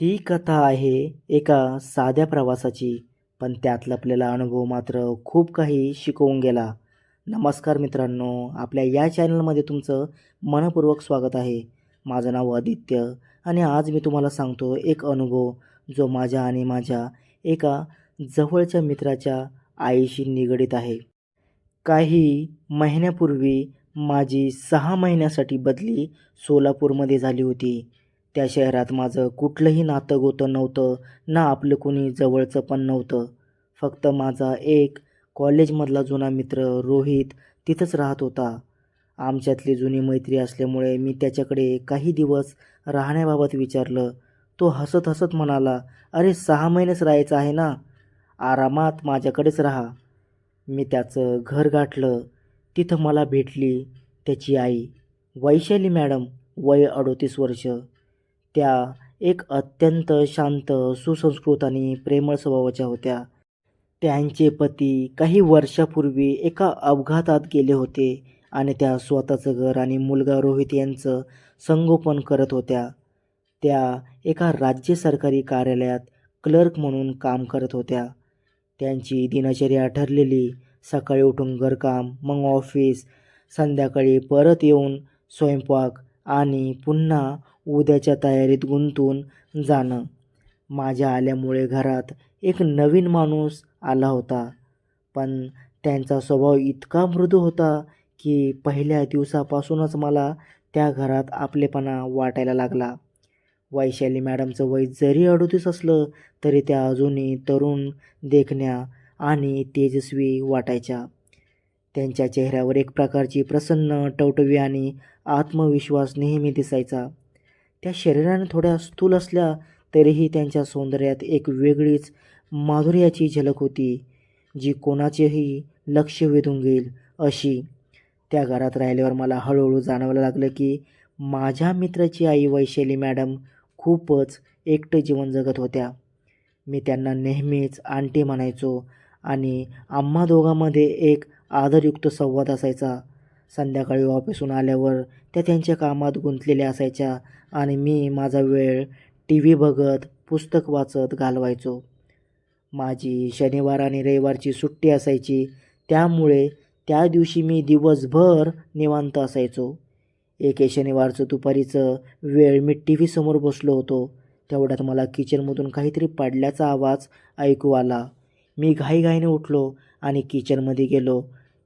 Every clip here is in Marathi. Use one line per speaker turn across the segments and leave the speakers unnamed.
ही कथा आहे एका साध्या प्रवासाची पण त्यातला आपल्याला अनुभव मात्र खूप काही शिकवून गेला. नमस्कार मित्रांनो आपल्या या चॅनलमध्ये तुमचं मनपूर्वक स्वागत आहे. माझं नाव आदित्य आणि आज मी तुम्हाला सांगतो एक अनुभव जो माझ्या आणि माझ्या एका जवळच्या मित्राच्या आईशी निगडीत आहे. काही महिन्यापूर्वी माझी सहा महिन्यासाठी बदली सोलापूरमध्ये झाली होती. त्या शहरात माझं कुठलंही नातं गोतं नव्हतं ना आपलं कोणी जवळचं पण नव्हतं. फक्त माझा एक कॉलेजमधला जुना मित्र रोहित तिथंच राहत होता. आमच्यातली जुनी मैत्री असल्यामुळे मी त्याच्याकडे काही दिवस राहण्याबाबत विचारलं. तो हसत हसत म्हणाला अरे सहा महिनेच राहायचं आहे ना? आरामात माझ्याकडेच राहा. मी त्याचं घर गाठलं. तिथं मला भेटली त्याची आई. वैशाली मॅडम वय अडोतीस वर्ष. त्या एक अत्यंत शांत सुसंस्कृत आणि प्रेमळ स्वभावाच्या होत्या. त्यांचे पती काही वर्षापूर्वी एका अपघातात गेले होते आणि त्या स्वतःचं घर आणि मुलगा रोहित यांचं संगोपन करत होत्या. त्या एका राज्य सरकारी कार्यालयात क्लर्क म्हणून काम करत होत्या. त्यांची दिनचर्या ठरलेली सकाळी उठून घरकाम मग ऑफिस संध्याकाळी परत येऊन स्वयंपाक आणि पुन्हा उद्याच्या तयारीत गुंतून जाणं. माझ्या आल्यामुळे घरात एक नवीन माणूस आला होता. पण त्यांचा स्वभाव इतका मृदू होता की पहिल्या दिवसापासूनच मला त्या घरात आपलेपणा वाटायला लागला. वैशाली मॅडमचं वय जरी अडोतीस असलं तरी त्या अजूनही तरुण देखण्या आणि तेजस्वी वाटायच्या. त्यांच्या चेहऱ्यावर एक प्रकारची प्रसन्न टवटवी आणि आत्मविश्वास नेहमी दिसायचा. त्या शरीराने थोड्या स्थूल असल्या तरीही त्यांच्या सौंदर्यात एक वेगळीच माधुर्याची झलक होती जी कोणाचेही लक्ष वेधून घेईल अशी. त्या घरात राहिल्यावर मला हळूहळू जाणवायला लागलं की माझ्या मित्राची आई वैशाली मॅडम खूपच एकटं जीवन जगत होत्या. मी त्यांना नेहमीच आंटी म्हणायचो आणि आम्हा दोघांमध्ये एक आदरयुक्त संवाद असायचा. संध्याकाळी ऑफिसून आल्यावर त्या त्यांच्या कामात गुंतलेल्या असायच्या आणि मी माझा वेळ टी व्ही बघत पुस्तक वाचत घालवायचो. माझी शनिवार आणि रविवारची सुट्टी असायची त्यामुळे त्या दिवशी मी दिवसभर निवांत असायचो. एके शनिवारचं दुपारीचं वेळ मी टी व्हीसमोर बसलो होतो. तेवढ्यात मला किचनमधून काहीतरी पडल्याचा आवाज ऐकू आला. मी घाईघाईने उठलो आणि किचनमध्ये गेलो.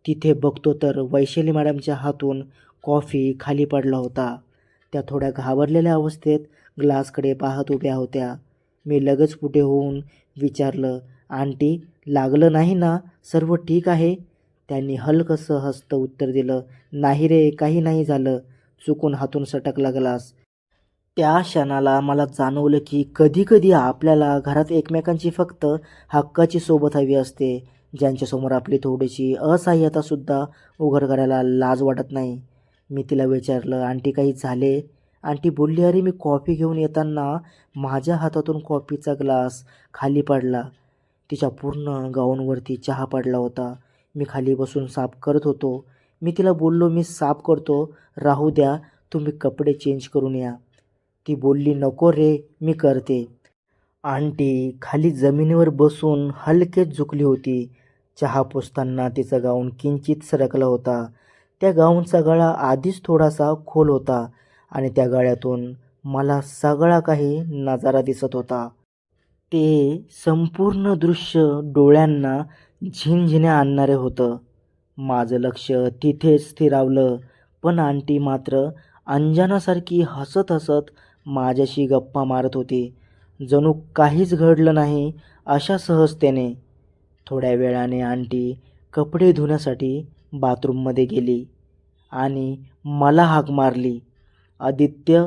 तिथे बघतो तर वैशाली मॅडमच्या हातून कॉफी खाली पडला होता. त्या थोड्या घाबरलेल्या अवस्थेत ग्लासकडे पाहत उभ्या होत्या. मी लगेच पुढे होऊन विचारलं आंटी लागलं नाही ना? सर्व ठीक आहे? त्यांनी हलकंसं हस्त उत्तर दिलं नाही रे काही नाही झालं. चुकून हातून सटकला ग्लास. त्या क्षणाला मला जाणवलं की कधीकधी आपल्याला घरात एकमेकांची फक्त हक्काची सोबत हवी असते. ज्यांच्यासमोर आपली थोडीशी असहाय्यतासुद्धा उघड करायला लाज वाटत नाही. मी तिला विचारलं आंटी काही झाले? आंटी बोलली अरे मी कॉफी घेऊन येताना माझ्या हातातून कॉफीचा ग्लास खाली पडला. तिच्या पूर्ण गाऊनवरती चहा पडला होता. मी खाली बसून साफ करत होतो. मी तिला बोललो मी साफ करतो. राहू द्या. तुम्ही कपडे चेंज करून या. ती बोलली नको रे मी करते. आंटी खाली जमिनीवर बसून हलकेच झुकली होती. चहा पुसताना तिचा गाऊन किंचित सरकला होता. त्या गाऊनचा गळा आधीच थोडासा खोल होता आणि त्या गळ्यातून मला सगळा काही नजारा दिसत होता. ते संपूर्ण दृश्य डोळ्यांना झिनझिन्या आणणारे होतं. माझं लक्ष तिथेच स्थिरावलं पण आंटी मात्र अंजनासारखी हसत हसत माझ्याशी गप्पा मारत होती. जणू काहीच घडलं नाही अशा सहजतेने. थोड्या वेळाने आंटी कपडे धुण्यासाठी बाथरूममध्ये गेली आणि मला हाक मारली. आदित्य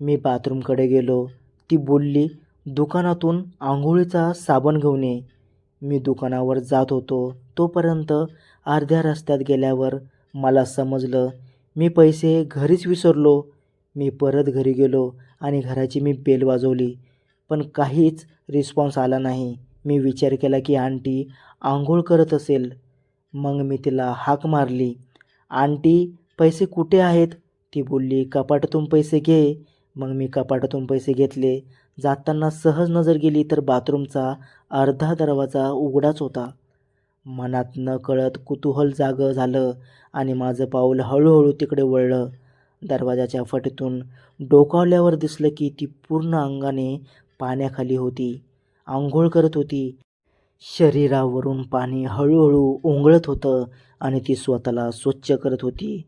मी बाथरूमकडे गेलो ती बोलली दुकानातून आंघोळीचा साबण घेऊन ये मी दुकानावर जात होतो. तोपर्यंत अर्ध्या रस्त्यात गेल्यावर मला समजलं मी पैसे घरीच विसरलो. मी परत घरी गेलो आणि घराची मी बेल वाजवली पण काहीच रिस्पॉन्स आला नाही. मी विचार केला की आंटी आंघोळ करत असेल. मग मी तिला हाक मारली. आंटी पैसे कुठे आहेत? ती बोलली कपाटातून पैसे घे. मग मी कपाटातून पैसे घेतले. जाताना सहज नजर गेली तर बाथरूमचा अर्धा दरवाजा उघडाच होता. मनात न कळत कुतूहल जागं झालं आणि माझं पाऊल हळूहळू तिकडे वळलं. दरवाजाच्या फटीतून डोकावल्यावर दिसलं की ती पूर्ण अंगाने पाण्याखाली होती. आंघोळ करत होती. शरीरावरून पाणी हळूहळू ओंगळत होतं आणि ती स्वतःला स्वच्छ करत होती.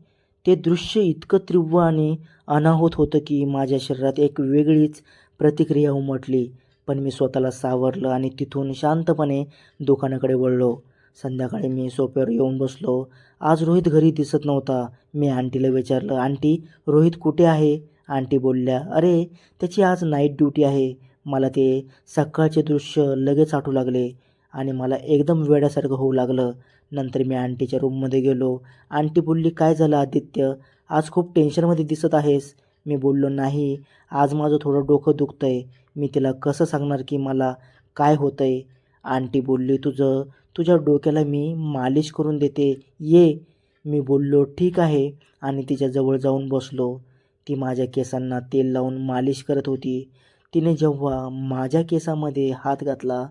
ते दृश्य इतकं तीव्र आणि अनाहूत होतं की माझ्या शरीरात एक वेगळीच प्रतिक्रिया उमटली. पण मी स्वतःला सावरलं आणि तिथून शांतपणे दुकानाकडे वळलो. संध्याकाळी मी सोप्यावर येऊन बसलो. आज रोहित घरी दिसत नव्हता. मी आंटीला विचारलं आंटी रोहित कुठे आहे? आंटी बोलल्या अरे त्याची आज नाईट ड्युटी आहे. मला ते सकाळचे दृश्य लगेच आठवू लागले आणि मला एकदम वेड्यासारखं होऊ लागलं. नंतर मी आंटीच्या रूममध्ये गेलो. आंटी बोलली काय झालं आदित्य? आज खूप टेन्शनमध्ये दिसत आहेस. मी बोललो नाही आज माझं थोडं डोकं दुखतं आहे मी तिला कसं सांगणार की मला काय होतं आहे आंटी बोलली तुझं तुझ्या डोक्याला मी मालिश करून देते. ये. मी बोललो ठीक आहे. आणि तिच्याजवळ जाऊन बसलो. ती माझ्या केसांना तेल लावून मालिश करत होती. तिने जेव्हा माझ्या केसामध्ये हात घातला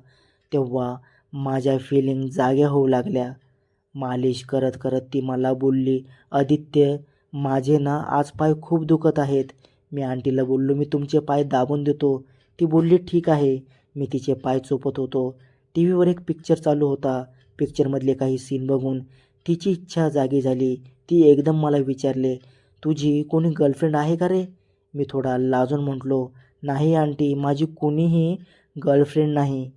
तेव्हा माझ्या फिलिंग जाग्या होऊ लागल्या. मालिश करत करत ती मला बोलली आदित्य माझे ना आज पाय खूप दुखत आहेत. मी आंटीला बोललो मी तुमचे पाय दाबून देतो. ती बोलली ठीक आहे. मी तिचे पाय चोपत होतो. टी व्हीवर एक पिक्चर चालू होता. पिक्चरमधले काही सीन बघून तिची इच्छा जागी झाली. ती एकदम मला विचारले तुझी कोणी गर्लफ्रेंड आहे का रे? मी थोडा लाजून म्हटलो नाही आंटी माझी कोणीही गर्लफ्रेंड नाही.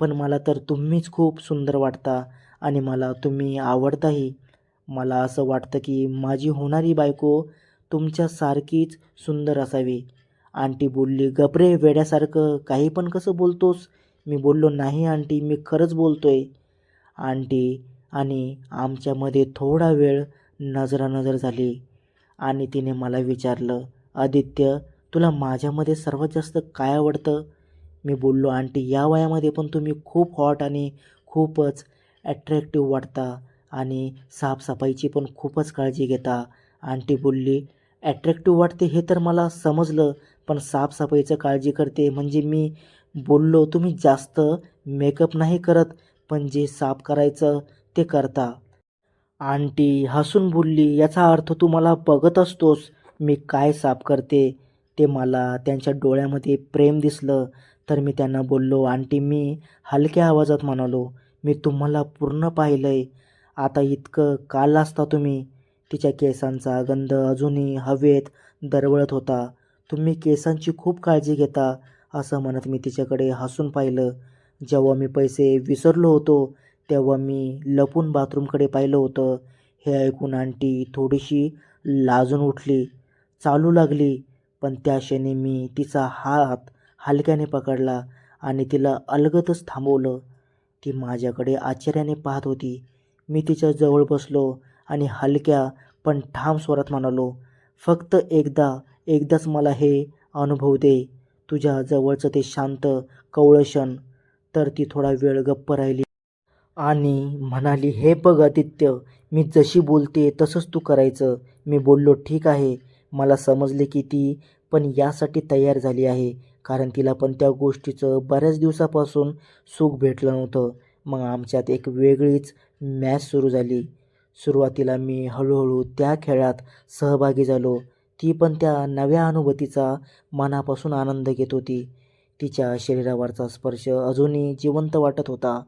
पण मला तर तुम्हीच खूप सुंदर वाटता आणि मला तुम्ही आवडताही. मला असं वाटतं की माझी होणारी बायको तुमच्यासारखीच सुंदर असावी. आंटी बोलली गबरे वेड्यासारखं काही पण कसं बोलतोस? मी बोललो नाही आंटी मी खरंच बोलतोय. आंटी आणि आमच्यामध्ये थोडा वेळ नजरानजर झाली आणि तिने मला विचारलं आदित्य तुला माझ्यामध्ये सर्वात जास्त काय आवडतं? मी बोललो आंटी या वयामध्ये पण तुम्ही खूप हॉट आणि खूपच ॲट्रॅक्टिव्ह वाटता आणि साफसफाईची पण खूपच काळजी घेता. आंटी बोलली ॲट्रॅक्टिव्ह वाटते हे तर मला समजलं पण साफसफाईचं काळजी करते म्हणजे मी बोललो तुम्ही जास्त मेकअप नाही करत पण जे साफ करायचं ते करता. आंटी हसून बोलली याचा अर्थ तू मला बघत असतोस मी काय साफ करते? ते मला त्यांच्या डोळ्यामध्ये प्रेम दिसलं. तर मी त्यांना बोललो आंटी मी हलक्या आवाजात म्हणालो मी तुम्हाला पूर्ण पाहिलं आहे आता इतकं का लाजता तुम्ही. तिच्या केसांचा गंध अजूनही हवेत दरवळत होता. तुम्ही केसांची खूप काळजी घेता असं म्हणत मी तिच्याकडे हसून पाहिलं. जेव्हा मी पैसे विसरलो होतो तेव्हा मी लपून बाथरूमकडे पाहिलं होतं. हे ऐकून आंटी थोडीशी लाजून उठली. चालू लागली. पण त्या क्षणी मी तिचा हात हलक्याने पकडला आणि तिला अलगतच थांबवलं. ती माझ्याकडे आश्चर्याने पाहत होती. मी तिच्या जवळ बसलो आणि हलक्या पण ठाम स्वरात म्हणालो फक्त एकदा एकदाच मला हे अनुभव दे. तुझ्या जवळचं ते शांत कवळशन तर ती थोडा वेळ गप्प राहिली आणि म्हणाली हे बघ आदित्य मी जशी बोलते तसंच तू करायचं. मी बोललो ठीक आहे. मला समजले की ती पण यासाठी तयार झाली आहे. कारण तिला पण त्या गोष्टीचं बऱ्याच दिवसापासून सुख भेटलं नव्हतं. मग आमच्यात एक वेगळीच मॅच सुरू झाली. सुरुवातीला मी हळूहळू त्या खेळात सहभागी झालो. ती पण त्या नव्या अनुभूतीचा मनापासून आनंद घेत होती. तिच्या शरीरावरचा स्पर्श अजूनही जिवंत वाटत होता.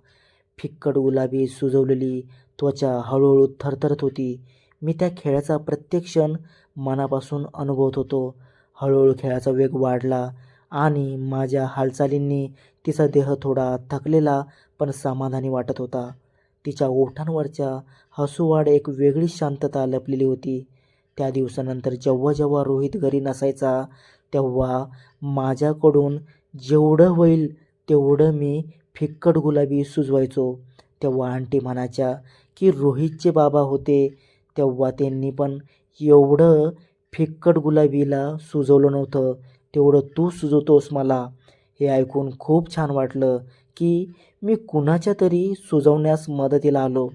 फिक्कट गुलाबी सुजवलेली त्वचा हळूहळू थरथरत होती. मी त्या खेळाचा प्रत्येक क्षण मनापासून अनुभवत होतो. हळूहळू खेळाचा वेग वाढला आणि माझ्या हालचालींनी तिचा देह थोडा थकलेला पण समाधानी वाटत होता. तिच्या ओठांवरच्या हसूवाड एक वेगळीच शांतता लपलेली होती. त्या दिवसानंतर जेव्हा जेव्हा रोहित घरी नसायचा तेव्हा माझ्याकडून जेवढं होईल तेवढं मी फिक्कट गुलाबी सुजवायचो. तेव्हा आंटी म्हणायच्या की रोहितचे बाबा होते. तेव्हा त्यांनी पण एवढं फिक्कट गुलाबीला सुजवलं नव्हतं. तेवढं तू सुजवतोस मला. हे ऐकून खूप छान वाटलं की मी कुणाच्या तरी सुजवण्यास मदतीला आलो.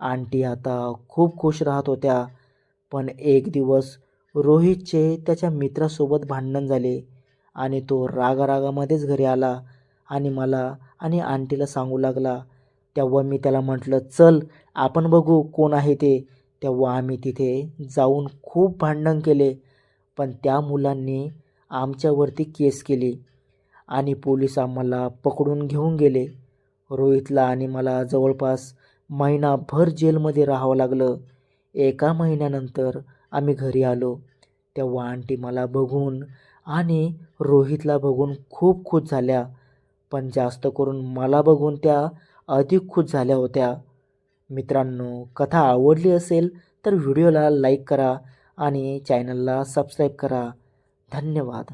आंटी आता खूप खुश राहत होत्या. पण एक दिवस रोहितचे त्याच्या मित्रासोबत भांडण झाले आणि तो रागारागामध्येच घरी आला आणि मला आणि आंटीला सांगू लागला. तेव्हा मी त्याला म्हटलं चल आपण बघू कोण आहे ते. तेव्हा आम्ही तिथे जाऊन खूप भांडण केले पण त्या मुलांनी आमच्यावरती केस केली आणि पोलीस आम्हाला पकडून घेऊन गेले. रोहितला आणि मला जवळपास महिनाभर जेलमध्ये राहावं लागलं. एका महिन्यानंतर आम्ही घरी आलो. तेव्हा आंटी मला बघून आणि रोहितला बघून खूप खुश झाल्या. पण जास्त करून मला बघून त्या अधिक खुश झाल्या होत्या. मित्रांनो कथा आवडली असेल तर व्हिडिओला लाईक करा आणि चॅनलला सबस्क्राईब करा. धन्यवाद.